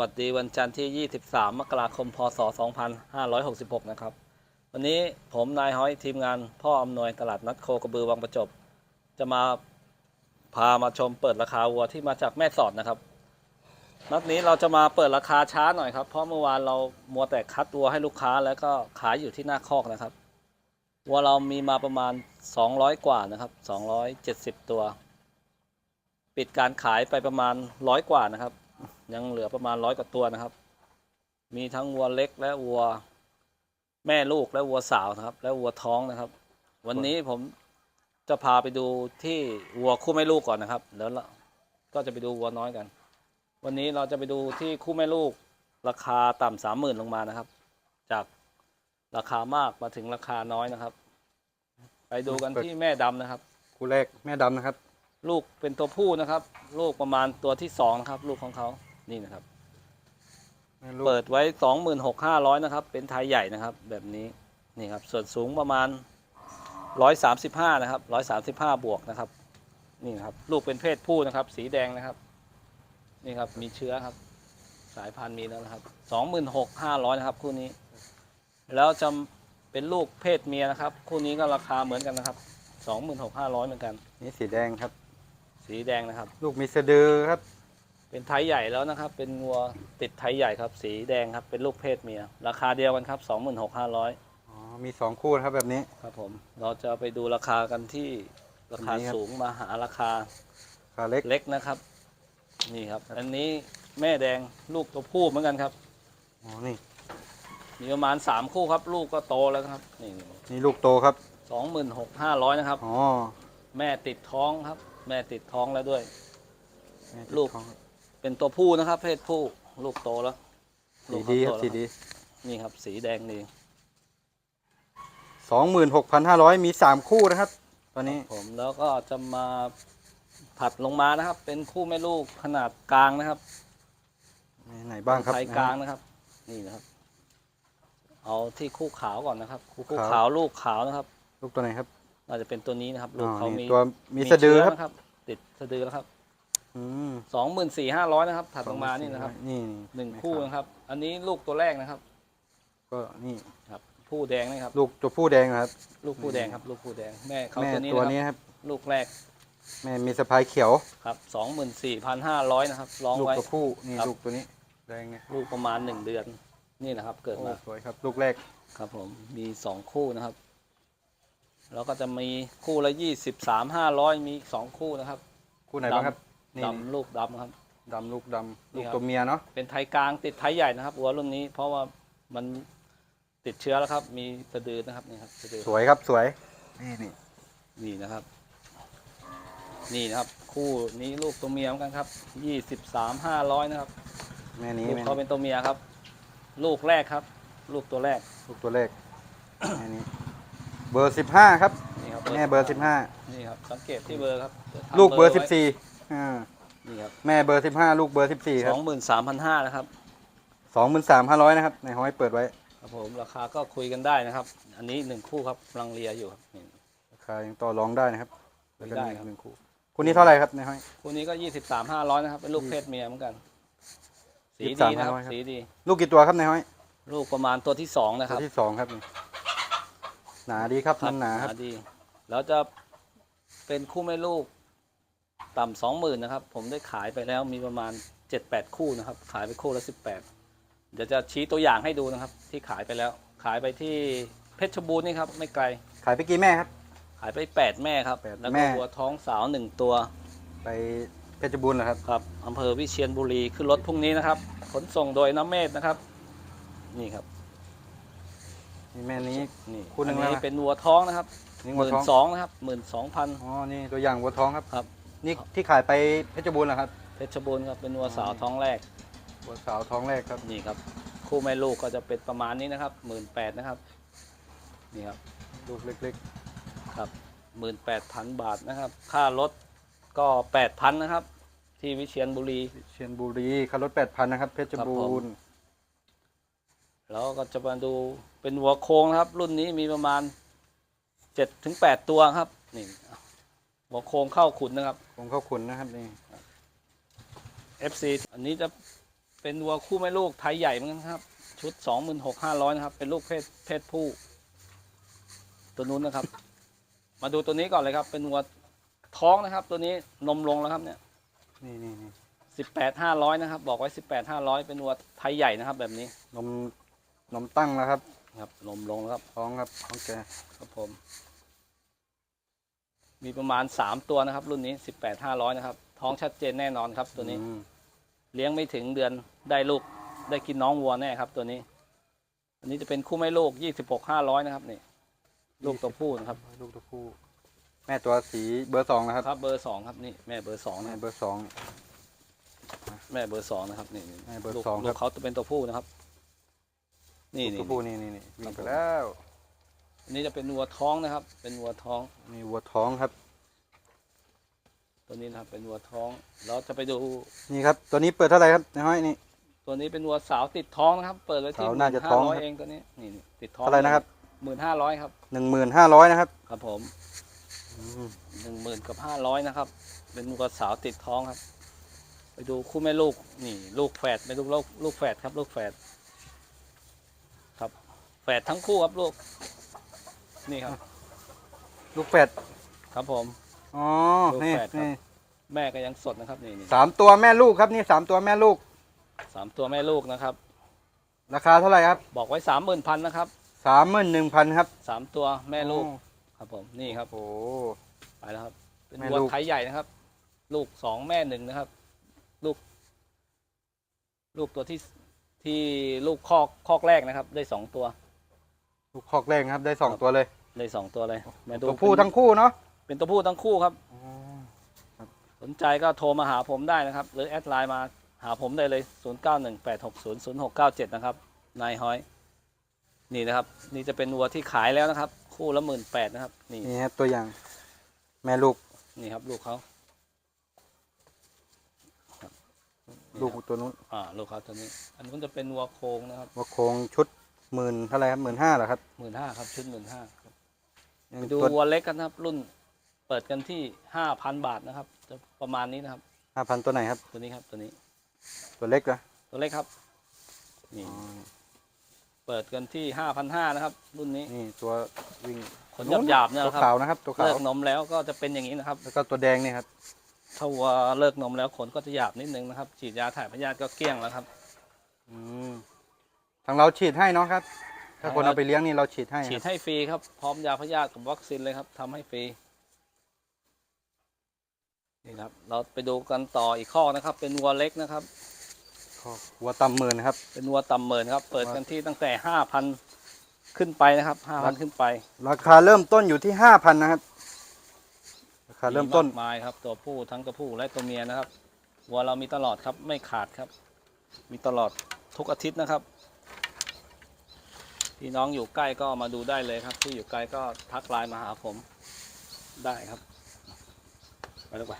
วัสดีวันจันทร์ที่ 23 มกราคม พศ 2566 นะครับ วันนี้ผมนายห้อยทีมงานพ่ออำนวยตลาดนัดโคกระบือวังประจบ จะมาพามาชมเปิดราคาวัวที่มาจากแม่สอดนะครับ นัดนี้เราจะมาเปิดราคาช้าหน่อยครับ เพราะเมื่อวานเรามัวแต่คัดวัวให้ลูกค้าแล้วก็ขายอยู่ที่หน้าคอกนะครับ วัวเรามีมาประมาณ 200 กว่านะครับ 270 ตัว ปิดการขายไปประมาณร้อยกว่านะครับ ยังเหลือประมาณร้อยกว่าตัวนะครับ มีทั้งวัวเล็กและวัวแม่ลูกและวัวสาวนะครับ และวัวท้องนะครับ วันนี้ผมจะพาไปดูที่วัวคู่แม่ลูกก่อนนะครับแล้วเราก็จะไปดูวัวน้อยกัน วันนี้เราจะไปดูที่คู่แม่ลูกราคาต่ำสามหมื่นลงมานะครับ จากราคามากมาถึงราคาน้อยนะครับ ไปดูกันที่แม่ดำนะครับ คู่แรกแม่ดำนะครับ ลูกเป็นตัวผู้นะครับ ลูกประมาณตัวที่สองนะครับ ลูกของเขา นี่นะครับแม่ลูกเปิดไว้สองหมื่นหกห้าร้อยนะครับ เป็นไทยใหญ่นะครับ แบบนี้นี่ครับ ส่วนสูงประมาณร้อยสามสิบห้านะครับร้อยสามสิบห้าบวกนะครับ นี่นะครับ ลูกเป็นเพศผู้นะครับ สีแดงนะครับ นี่ครับ มีเชื้อครับ สายพันธุ์มีแล้วนะครับสองหมื่นหกห้าร้อยนะครับคู่นี้ แล้วจะเป็นลูกเพศเมียนะครับ คู่นี้ก็ราคาเหมือนกันนะครับสองหมื่นหกห้าร้อยเหมือนกัน นี่สีแดงครับ สีแดงนะครับ ลูกมีสะดือครับ เป็นไทยใหญ่แล้วนะครับ เป็นงัวติดไทยใหญ่ครับ สีแดงครับ เป็นลูกเพศเมีย ราคาเดียวกันครับ 26,500 อ๋อมีสองคู่นะครับแบบนี้ ครับผม เราจะไปดูราคากันที่ราคาอันนี้ครับสูงมาหาราคาขาเล็กเล็กนะครับ นี่ครับ อันนี้แม่แดงลูกตัวผู้เหมือนกันครับ อ๋อนี่ มีประมาณ 3 คู่ครับ ลูกก็โตแล้วครับ นี่นี่ลูกโตครับ 26,500นะครับ อ๋อ แม่ติดท้องครับ แม่ติดท้องแล้วด้วยแม่ลูกท้องครับ เป็นตัวผู้นะครับ เพศผู้ลูกโตแล้วสีลูกดีเขาครับโตสีแล้วดีนี่ครับ สีแดงดีสองหมื่นหกพันห้าร้อยมีสามคู่นะครับ ตอนนี้ผมแล้วก็จะมาผัดลงมานะครับ เป็นคู่แม่ลูกขนาดกลางนะครับไหนบ้างครับไทยกลางนะครับ นี่นะครับ เอาที่คู่ขาวก่อนนะครับ คู่คู่ขาวขาวลูกขาวนะครับ ลูกตัวไหนครับน่าจะเป็นตัวนี้นะครับอ๋ลูกอเขานี่มีตัวมีสะดือเชื้ครับนะครับ ติดสะดือแล้วครับอืม สองหมื่นสี่ห้าร้อยนะครับ ถัดลงมานี่นะครับ นี่หนึ่งไม่คู่ขาดนะครับ อันนี้ลูกตัวแรกนะครับ ก็นี่ครับ ผู้แดงนะครับ ลูกตัวผู้แดงนะครับ ลูกผู้แดงครับ ลูกผู้แดงแม่เขาแม่ตัวนี้ตัวนะนี้ครับครับ ลูกแรก แม่มีสะพายเขียวครับสองหมื่นสี่พันห้าร้อยนะครับลองลูกไว้ตัวผู้นี่ครับลูกตัวนี้แดงไงลูกประมาณหนึ่งเดือน นี่นะครับ เกิดโอ้มาสวยครับ ลูกแรกครับ ผมมีสองคู่นะครับแล้วก็จะมีคู่ละยี่สิบสามห้าร้อยมีอีกสองคู่นะครับ คู่ไหนบ้างครับ นี่ ดำลูกดำครับ ดำลูกดำนี่ลูกครับ ตัวเมียเนาะเป็นไทยกลางติดไทยใหญ่นะครับวัวรุ่นนี้ เพราะว่ามันติดเชื้อแล้วครับ มีสะดือนะครับนี่ครับสะดือสวยครับสวย นี่นี่นี่นะครับ นี่นะครับ คู่นี้ลูกตัวเมียเหมือนกันครับยี่สิบสามห้าร้อยนะครับแม่นี้ลูกแม่เขาเป็นตัวเมียครับ ลูกแรกครับ ลูกตัวแรกลูกตัวแรกแม่นี้ เบอร์สิบห้าครับนี่ครับแม่เบอร์สิบห้านี่ครับสังเกตที่เบอร์ครับลูกเบอร์ไว้สิบสี่ อ่านี่ครับแม่เบอร์สิบห้าลูกเบอร์สิบสี่คสรัอบงหมื่นสามพันห้านะครับสองหมื่นสามห้าร้อยนะครับในห้อยเปิดไว้ครับผมราคาก็คุยกันได้นะครับ อันนี้หนึ่งคู่ครับกำลังเลียอยู่ครับนี่ ราคายังต่อรองได้นะครับคุยแล้วก็ได้มีครับ หนึ่งคู่คู่นี้เท่าไหร่ครับในห้อย คู่นี้ก็ยี่สิบสามห้าร้อยนะครับเป็นลูกเพศเมียเหมือนกัน สี23ดีนะครับ500ครับสีดีลูกกี่ตัวครับในห้อยลูกประมาณตัวที่สองนะคตัวรับที่สองครับนี่หนาดีครับมันหนาครับ ดี แล้วจะเป็นคู่แม่ลูก ต่ำสองหมื่นนะครับ ผมได้ขายไปแล้วมีประมาณเจ็ดแปดคู่นะครับ ขายไปคู่ละสิบแปดเดี๋ยวจะชี้ตัวอย่างให้ดูนะครับ ที่ขายไปแล้ว ขายไปที่เพชรบูรณ์นี่ครับ ไม่ไกล ขายไปกี่แม่ครับ ขายไปแปดแม่ครับ แปดแล้วแม่ ก็วัวท้องสาวหนึ่งตัว ไปเพชรบูรณ์เหรอครับ ครับอำเภอวิเชียรบุรีขึ้นรถพรุ่งนี้นะครับ ขนส่งโดยน้ำเมธนะครับ นี่ครับ นี่แม่นี้ นี่คู่หนึ่งอัแล้วนี้นะเป็นวัวท้องนะครับนี่หวัวมื่ท้นองสองนะครับหมื่นสองพัน อ๋อนี่ตัวอย่างวัวท้องครับ ครับ นี่ที่ขายไปเพชรบูรณ์เหรอครับเพชรบูรณ์ครับเป็นวัวสาวท้องแรกวัวสาวท้องแรกครับนี่ครับ คู่แม่ลูกก็จะเป็นประมาณนี้นะครับหมื่นแปดนะครับนี่ครับลูกเล็กครับหมื่นแปดพันบาทนะครับ ค่ารถก็แปดพันนะครับ ที่วิเชียรบุรีๆเชียนบุรีคารถแปดพันนะครับ เพชรบูรณ์แล้วก็จะมาดูเป็นวัวโค้งนะครับ รุ่นนี้มีประมาณเจ็ดถึงแปดตัวครับนี่ วัวโค้งเข้าขุนนะครับผมเข้าขุนนะครับนี่ FC อันนี้จะเป็นวัวคู่แม่ลูกไทยใหญ่เหมือนกันครับ ชุดสองหมื่นหกห้าร้อยนะครับ เป็นลูกเพศเพศผู้ ตัวนู้นนะครับ มาดูตัวนี้ก่อนเลยครับ เป็นวัวท้องนะครับ ตัวนี้นมลงแล้วครับเนี่ยนี่นี่นี่สิบแปดห้าร้อยนะครับ บอกไว้สิบแปดห้าร้อยเป็นวัวไทยใหญ่นะครับ แบบนี้นมนมตั้งแล้วครับครับนมลงแล้วครับท้องครับท้องแกครับผม มีประมาณสามตัวนะครับ รุ่นนี้สิบแปดห้าร้อยนะครับ ท้องชัดเจนแน่นอนครับตัวนี้อืมเลี้ยงไม่ถึงเดือนได้ลูกได้กินน้องวัวแน่ครับตัวนี้ อันนี้จะเป็นคู่แม่ลูกยี่สิบหกห้าร้อยนะครับนี่ลูกตัวผู้นะครับ ลูกตัวผู้ แม่ตัวสีเบอร์สองนะครับ ครับเบอร์สองครับนี่แม่เบอร์สองนะแม่ครับเบอร์สองแม่เบอร์สองนะครับนี่นี่แม่เบอร์ลูกสองลูครักบเขาจะเป็นตัวผู้นะครับ นี่ลูกนี่ตัวผู้นี่นี่นี่วิ่งไปครับผมแล้ว อันนี้จะเป็นวัวท้องนะครับ เป็นวัวท้องนี่วัวท้องครับ ตัวนี้นะครับเป็นวัวท้อง เราจะไปดูนี่ครับ ตัวนี้เปิดเท่าไหร่ครับในห้อยนี่ ตัวนี้เป็นวัวสาวติดท้องนะครับ เปิดไว้ที่สาวหน่ามื่นจะห้าท้องร้อยครับเองตัวนี้นี่นี่ติดท้องเท่าไหร่นะครับหมื่นห้าร้อยครับ หนึ่งหมื่นห้าร้อยนะครับครับผมอืมหนึ่งหมื่นกับห้าร้อยนะครับ เป็นวัวสาวติดท้องครับ ไปดูคู่แม่ลูก นี่ ลูกแฝดไปดูลูกลูกแฝดครับ ลูกแฝดครับ แฝดทั้งคู่ครับลูก นี่ครับ ลูกแฝดครับผม อ๋อลูกนี่แฝดครับ นี่แม่ก็ยังสดนะครับนี่นี่สามตัวแม่ลูกครับนี่สามตัวแม่ลูก สามตัวแม่ลูกนะครับ ราคาเท่าไหร่ครับบอกไว้สามหมื่นพันนะครับสามหมื่นหนึ่งพันครับสามตัวแม่ลูกอ๋อครับผมนี่ครับ โอ้ไปแล้วครับ เป็นแม่วัวลูก ไทยใหญ่นะครับ ลูกสองแม่หนึ่งนะครับ ลูก ลูกตัวที่ที่ลูกคอกคอกแรกนะครับ ได้สองตัว ลูกคอกแรกครับ ได้สองตัวเลยได้สองตัวเลยมาดูตัวผู้เป็นทั้งคู่เนาะเป็นตัวผู้ทั้งคู่ครับ อ๋อสนใจก็โทรมาหาผมได้นะครับ หรือแอดไลน์มาหาผมได้เลย 0 9 1 8 6 0 0 6 9 7 นะครับ นายฮ้อย นี่นะครับ นี่จะเป็นวัวที่ขายแล้วนะครับ คู่ละหมื่นแปดนะครับ นี่นี่ครับตัวอย่าง แม่ลูกนี่ครับ ลูกเขาลูกตัวนู้นอ่าลูกเขาตัวนี้ อันนู้นจะเป็นวัวโครงนะครับ ว่าโครงชุด หมื่นเท่าไหร่ครับหมื่นห้าเหรอครับ หมื่นห้าครับชุดหมื่นห้ายังไปดูตัววัวเล็กกันนะครับ รุ่นเปิดกันที่ห้าพันบาทนะครับจะประมาณนี้นะครับ ห้าพันตัวไหนครับ ตัวนี้ครับตัวนี้ตัวเล็กเหรอตัวเล็กครับนี่เปิดกันที่ห้าพันห้านะครับ รุ่นนี้นี่ตัววิ่งขนหยาบๆเนี่ยตัวนะครับขาวนะครับ ตัวขาวเลิกนมแล้วก็จะเป็นอย่างนี้นะครับ แล้วก็ตัวแดงนี่ครับ ถ้าวัวเลิกนมแล้วขนก็จะหยาบนิดนึงนะครับ ฉีดยาถ่ายพยาธิก็เกลี้ยงแล้วครับ อืม ทางเราฉีดให้เนาะครับ ถ้าใช่คนครับเอาไปเลี้ยงนี่เราฉีดให้ฉีดครับให้ฟรีครับ พร้อมยาพยาธิกับวัคซีนเลยครับทำให้ฟรีนี่ครับ เราไปดูกันต่ออีกข้อนะครับ เป็นวัวเล็กนะครับวัวต่ำหมื่นนะครับ เป็นวัวต่ำเหมินครับ เปิดกันที่ตั้งแต่ห้าพันขึ้นไปนะครับห้าพันขึ้นไป ราคาเริ่มต้นอยู่ที่ห้าพันนะครับ ราคาเริ่มต้นากมายครับ ตัวผู้ทั้งตัวผู้และตัวเมียนะครับวัวเรามีตลอดครับ ไม่ขาดครับ มีตลอดทุกอาทิตย์นะครับ พี่น้องอยู่ใกล้ก็มาดูได้เลยครับ ที่อยู่ไกลก็ทักไลน์มาหาผมได้ครับไปลูกไป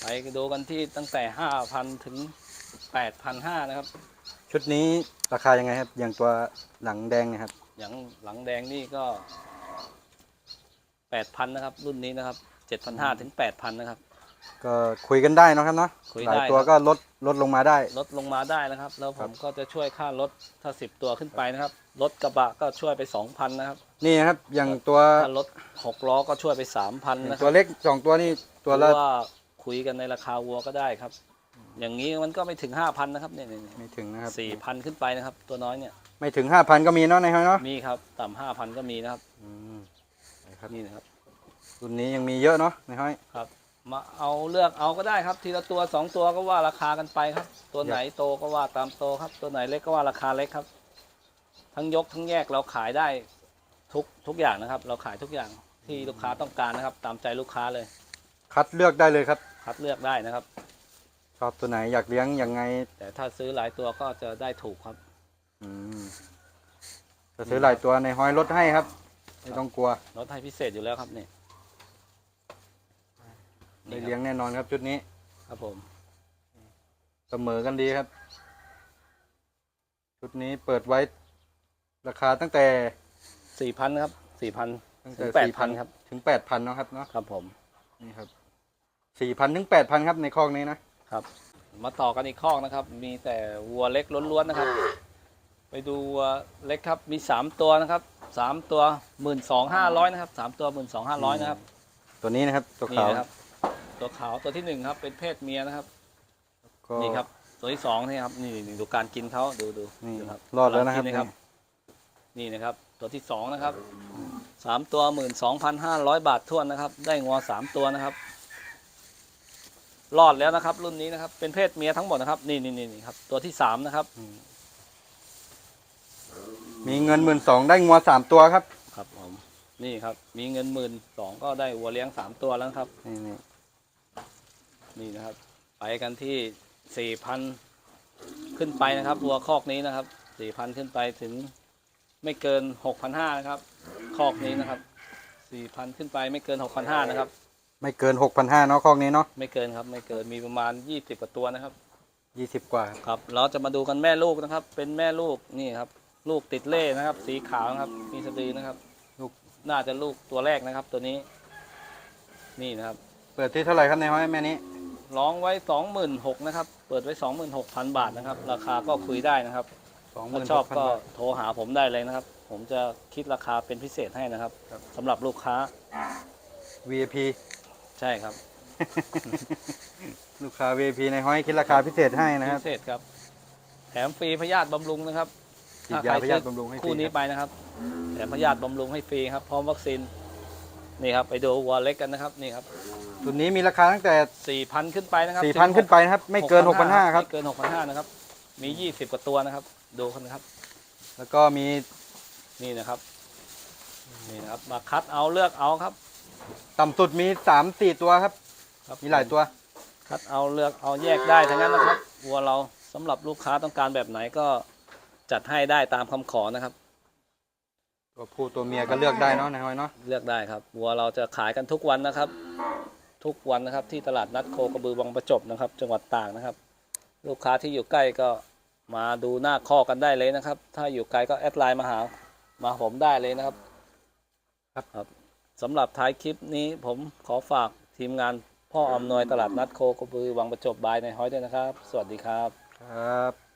ไปดูกันที่ตั้งแต่ห้าพันถึงแปดพันห้านะครับ ชุดนี้ราคายังไงครับ อย่างตัวหลังแดงเนะครับอย่างหลังแดงนี่ก็แปดพันนะครับ รุ่นนี้นะครับเจ็ดพันห้าถึงแปดพันนะครับ ก็คุยกันได้เนอะครับเนาะคุยหลายได้ตัวครับก็ลดลดลงมาได้ ลดลงมาได้นะครับ แล้วผครัมบ ก็จะช่วยค่ารถถ้าสิบตัวขึ้นไปนะครับ รถกระบะก็ช่วยไปสองพันนะครับ นี่นะครับอย่างตัวถ้ารถหกล้อก็ช่วยไปสามพันนะคตัรัวบเล็กสองตัวนี่ตัวละหรือว่าคุยกันในราคาวัวก็ได้ครับ อย่างนี้มันก็ไม่ถึงห้าพันนะครับเนี่ยไม่ถึงนะครับสี่พันขึ้นไปนะครับ ตัวน้อยเนี่ย ไม่ถึงห้าพันก็มีเนาะในห้อยเนาะมีครับ ต่ำห้าพันก็มีนะครับ อืมนะครับนี่นะครับ รุ่นนี้ยังมีเยอะเนาะในห้อยครับ มาเอาเลือกเอาก็ได้ครับ ทีละตัวสองตัวก็ว่าราคากันไปครับ ตัวไหนโตก็ว่าตามโตครับ ตัวไหนเล็กก็ว่าราคาเล็กครับ ทั้งยกทั้งแยกเราขายได้ทุกทุกอย่างนะครับ เราขายทุกอย่างที่ลูกค้าต้องการนะครับ ตามใจลูกค้าเลย คัดเลือกได้เลยครับ คัดเลือกได้นะครับชอบตัวไหนอยากเลี้ยงยังไง แต่ถ้าซื้อหลายตัวก็จะได้ถูกครับ อืมจะซื้อหลายตัวในห้อยลดให้ครับ ไม่ต้องกลัวลดให้พิเศษอยู่แล้วครับนี่ ได้นี่คเลี้ยรับงแน่นอนครับชุดนี้ ครับผม เสมอกันดีครับ ชุดนี้เปิดไว้ ราคาตั้งแต่สี่พันครับสี่พันตั้งถึแต่งแปดสี่พันครับ ถึงแปดพันเนาะครับเนาะครับผมนี่ครับสี่พันถึงแปดพันครับในคอกนี้นะครับ มาต่อกันอีกข้อกนะครับ มีแต่วัวเล็กล้วนๆนะครับ ไปดูวัวเล็กครับ มีสามตัวนะครับสามตัวหมื่นสองห้าร้อยนะครับสามตัวหมื่นสองห้าร้อยนะครับ ตัวนี้นะครับตัวนี่ขาวนะครับ ตัวขาวตัวที่หนึ่งครับ เป็นเพศเมียนะครับ ก็นี่ครับ ตัวที่สองนี่ครับนี่นี่ดูการกินเขาดูดูนี่ดูครับรอดแล้วนะครับกำงกินี่นะครับ ตัวที่สองนะครับสามตัวหมื่นสองพันห้าร้อยบาททวนนะครับ ได้งวสามตัวนะครับ รอดแล้วนะครับ รุ่นนี้นะครับ เป็นเพศเมียทั้งหมดนะครับ นี่นี่นี่นี่ครับ ตัวที่สามนะครับ มีเงินหมื่นสองได้งัวสามตัวครับ ครับผมนี่ครับ มีเงินหมื่นสองก็ได้วัวเลี้ยงสามตัวแล้วนะครับ นี่ นี่นี่นะครับ ไปกันที่สี่พันขึ้นไปนะครับวัวคอกนี้นะครับสี่พันขึ้นไปถึงไม่เกินหกพันห้านะครับ คอกนี้นะครับสี่พันขึ้นไปไม่เกินหกพันห้านะครับ ไม่เกินหกพันห้าเนาะคอกนี้เนาะไม่เกินครับ ไม่เกินมีประมาณยี่สิบกว่าตัวนะครับยี่สิบกว่าครับ เราจะมาดูกันแม่ลูกนะครับ เป็นแม่ลูกนี่ครับ ลูกติดเล่นะครับ สีขาวนะครับ มีสะดือนะครับ ลูกน่าจะลูกตัวแรกนะครับ ตัวนี้ นี่นะครับ เปิดที่เท่าไหร่ครับในห้อยแม่นี้ ร้องไว้สองหมื่นหกนะครับ เปิดไว้สองหมื่นหกพันบาทนะครับ ราคาก็คุยได้นะครับสองหถ้ามื่นชอบพันก็บาทโทรหาผมได้เลยนะครับ ผมจะคิดราคาเป็นพิเศษให้นะครับสำหรับลูกค้า VIP ใช่ครับลูกค้า VIP ในห้อยคิดราคาพิเศษให้นะครับ พิเศษครับ แถมฟรีพยาธิบำรุงนะครับฉีดยาพยาธิบำรุงให้ฟรี คู่นี้ครับไปนะครับ แถมพยาธิบำรุงให้ฟรีครับ พร้อมวัคซีน นี่ครับ ไปดูวัวเล็กกันนะครับ นี่ครับ ตัวนี้มีราคาตั้งแต่สี่พันขึ้นไปนะครับสี่พันขึ้นไปนะครับ ไม่เกินหกพันห้าครับ ไม่เกินหกพันห้านะครับ มียี่สิบกว่าตัวนะครับ ดูกันนะครับ แล้วก็มีนี่นะครับ นี่นะครับ มาคัดเอาเลือกเอาครับ ต่ำสุดมีสามสี่ตัวครับ ครับ มีหลายตัว คัดเอาเลือกเอาแยกได้ทั้งนั้นนะครับ วัวเราสำหรับลูกค้าต้องการแบบไหนก็จัดให้ได้ตามคำขอนะครับ ตัวผู้ตัวเมียก็เลือกได้เนาะในห้อยเนาะ เลือกได้ครับ วัวเราจะขายกันทุกวันนะครับ ทุกวันนะครับ ที่ตลาดนัดโคกระบือวังประจบนะครับ จังหวัดตากนะครับ ลูกค้าที่อยู่ใกล้ก็มาดูหน้าข้อกันได้เลยนะครับ ถ้าอยู่ไกลก็แอดไลน์มาหามาหาผมได้เลยนะครับ ครับครับสำหรับท้ายคลิปนี้ผมขอฝากทีมงานพ่ออำนวยตลาดนัดโคกระบือวังประจบบายในห้อยด้วยนะครับ สวัสดีครับ ครับ